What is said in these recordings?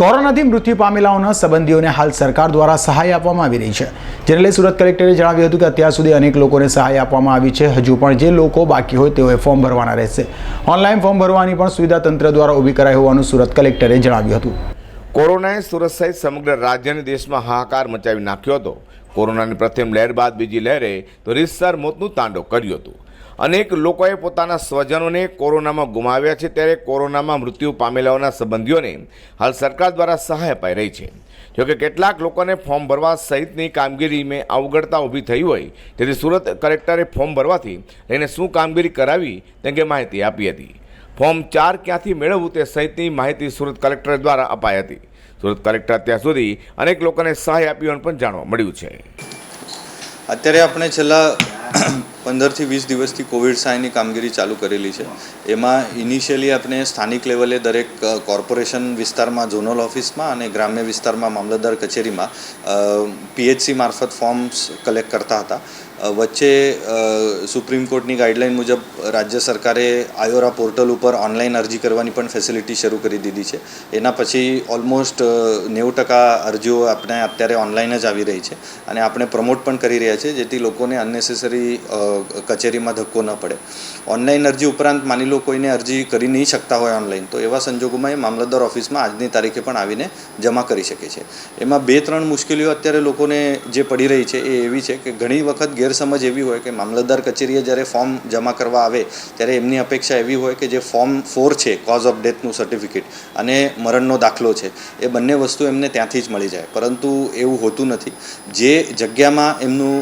કોરોનાથી મૃત્યુ પામેલાઓના સંબંધીઓને હાલ સરકાર દ્વારા સહાય આપવામાં આવી રહી છે. જેને લઈ સુરત કલેક્ટરે જણાવ્યું હતું કે અત્યાર સુધી અનેક લોકોને સહાય આપવામાં આવી છે. હજુ પણ જે લોકો બાકી હોય તેઓએ ફોર્મ ભરવાના રહેશે. ઓનલાઈન ફોર્મ ભરવાની પણ સુવિધા તંત્ર દ્વારા ઊભી કરાઈ હોવાનું સુરત કલેક્ટરે જણાવ્યું હતું. કોરોનાએ સુરત સહિત સમગ્ર રાજ્ય અને દેશમાં હાહાકાર મચાવી નાખ્યો હતો. કોરોનાની પ્રથમ લહેર બાદ બીજી લહેરે તો રીતસર મોતનું તાંડવ કર્યું હતું. અનેક લોકોએ પોતાના સ્વજનોને કોરોનામાં ગુમાવ્યા છે ત્યારે કોરોનામાં મૃત્યુ પામેલાઓના સંબંધીઓને હાલ સરકાર દ્વારા સહાય અપાઈ રહી છે. જોકે કેટલાક લોકોને ફોર્મ ભરવા સહિતની કામગીરીમાં અવગડતા ઊભી થઈ હોય તેથી સુરત કલેક્ટરે ફોર્મ ભરવાથી લઈને શું કામગીરી કરાવી તે અંગે માહિતી આપી હતી. ફોર્મ ચાર ક્યાંથી મેળવવું તે સહિતની માહિતી સુરત કલેક્ટર દ્વારા અપાઈ હતી. સુરત કલેક્ટર અત્યાર સુધી અનેક લોકોને સહાય આપી હોવાનું પણ જાણવા મળ્યું છે. અત્યારે આપણે છેલ્લા પંદરથી વીસ દિવસથી કોવિડ સહાયની કામગીરી ચાલુ કરેલી છે. એમાં ઇનિશિયલી આપણે સ્થાનિક લેવલે દરેક કોર્પોરેશન વિસ્તારમાં, ઝોનલ ઓફિસમાં અને ગ્રામ્ય વિસ્તારમાં, મામલતદાર કચેરીમાં પીએચસી મારફત ફોર્મ્સ કલેક્ટ કરતા હતા. વચ્ચે સુપ્રીમ કોર્ટની ગાઈડલાઇન મુજબ રાજ્ય સરકારે આયોરા પોર્ટલ ઉપર ઓનલાઈન અરજી કરવાની પણ ફેસિલિટી શરૂ કરી દીધી છે. એના પછી ઓલમોસ્ટ નેવું ટકા અરજીઓ આપણે અત્યારે ઓનલાઈન જ આવી રહી છે અને આપણે પ્રમોટ પણ કરી રહ્યા છે જેથી લોકોને અનનેસેસરી કચેરીમાં ધક્કો ન પડે. ઓનલાઈન અરજી ઉપરાંત માની લો કોઈને અરજી કરી નહીં શકતા હોય ઓનલાઈન તો એવા સંજોગોમાં એ મામલતદાર ઓફિસમાં આજની તારીખે પણ આવીને જમા કરી શકે છે. એમાં બે ત્રણ મુશ્કેલીઓ અત્યારે લોકોને જે પડી રહી છે એ એવી છે કે ઘણી વખત ગેરસમજ એવી હોય કે મામલતદાર કચેરીએ જ્યારે ફોર્મ જમા કરવા આવે, ત્યારે એમની અપેક્ષા એવી હોય કે જે ફોર્મ ફોર છે, કોઝ ઓફ ડેથનું સર્ટિફિકેટ, અને મરણનો દાખલો છે, એ બંને વસ્તુ એમને ત્યાંથી જ મળી જાય. પરંતુ એવું હોતું નથી. જે જગ્યામાં એમનું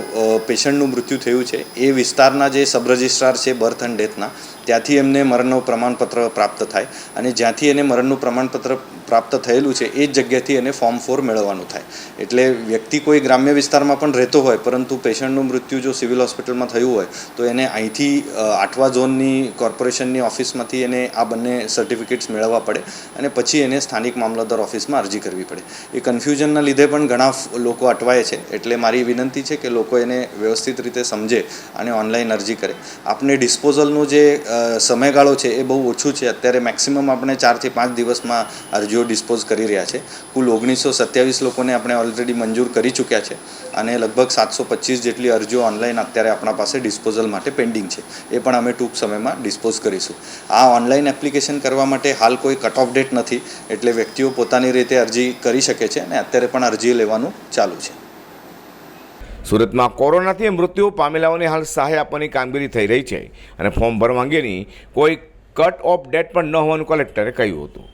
પેશન્ટનું મૃત્યુ થયું છે, એ વિસ્તારના જે સબ રજિસ્ટ્રાર છે, બર્થ એન્ડ ડેથના, ત્યાંથી એમને મરણનું પ્રમાણપત્ર પ્રાપ્ત થાય, અને જ્યાંથી એને મરણનું પ્રમાણપત્ર પ્રાપ્ત થયેલું છે, એ જ જગ્યાથી એને ફોર્મ ફોર મેળવવાનું થાય. એટલે વ્યક્તિ કોઈ ગ્રામ્ય વિસ્તારમાં પણ રહેતો હોય, પરંતુ પેશન્ટનું મૃત્યુ જો સિવિલ હોસ્પિટલમાં થયું હોય, તો એને અહીંથી આઠવા ઝોનની કોર્પોરેશનની ઓફિસમાંથી એને આ બંને સર્ટિફિકેટ્સ મેળવવા પડે અને પછી એને સ્થાનિક મામલતદાર ઓફિસમાં અરજી કરવી પડે. એ કન્ફ્યુઝનના લીધે પણ ઘણા લોકો અટવાય છે. એટલે મારી વિનંતી છે કે લોકો એને વ્યવસ્થિત રીતે સમજે અને ઓનલાઈન અરજી કરે. આપણે ડિસ્પોઝલનું જે સમયગાળો છે એ બહુ ઓછું છે. અત્યારે મેક્સિમમ આપણે ચારથી પાંચ દિવસમાં અરજીઓ ડિસ્પોઝ કરી રહ્યા છે. કુલ ઓગણીસો સત્યાવીસ લોકોને આપણે ઓલરેડી મંજૂર કરી ચૂક્યા છે અને લગભગ સાતસો પચીસ જેટલી અરજીઓ ઓનલાઈન અત્યારે આપણા પાસે ડિસ્પોઝલ માટે પેન્ડિંગ છે. એ પણ અમે ટૂંક સમયમાં ડિસ્પોઝ કરીશું. આ ઓનલાઈન એપ્લિકેશન કરવા માટે હાલ કોઈ કટ ઓફ ડેટ નથી, એટલે વ્યક્તિઓ પોતાની રીતે અરજી કરી શકે છે અને અત્યારે પણ અરજી લેવાનું ચાલુ છે. સુરતમાં કોરોનાથી મૃત્યુ પામેલાઓને હાલ સહાય આપવાની કામગીરી થઈ રહી છે અને ફોર્મ ભરવા અંગેની કોઈ કટ ઓફ ડેટ પણ ન હોવાનું કલેક્ટરે કહ્યું હતું.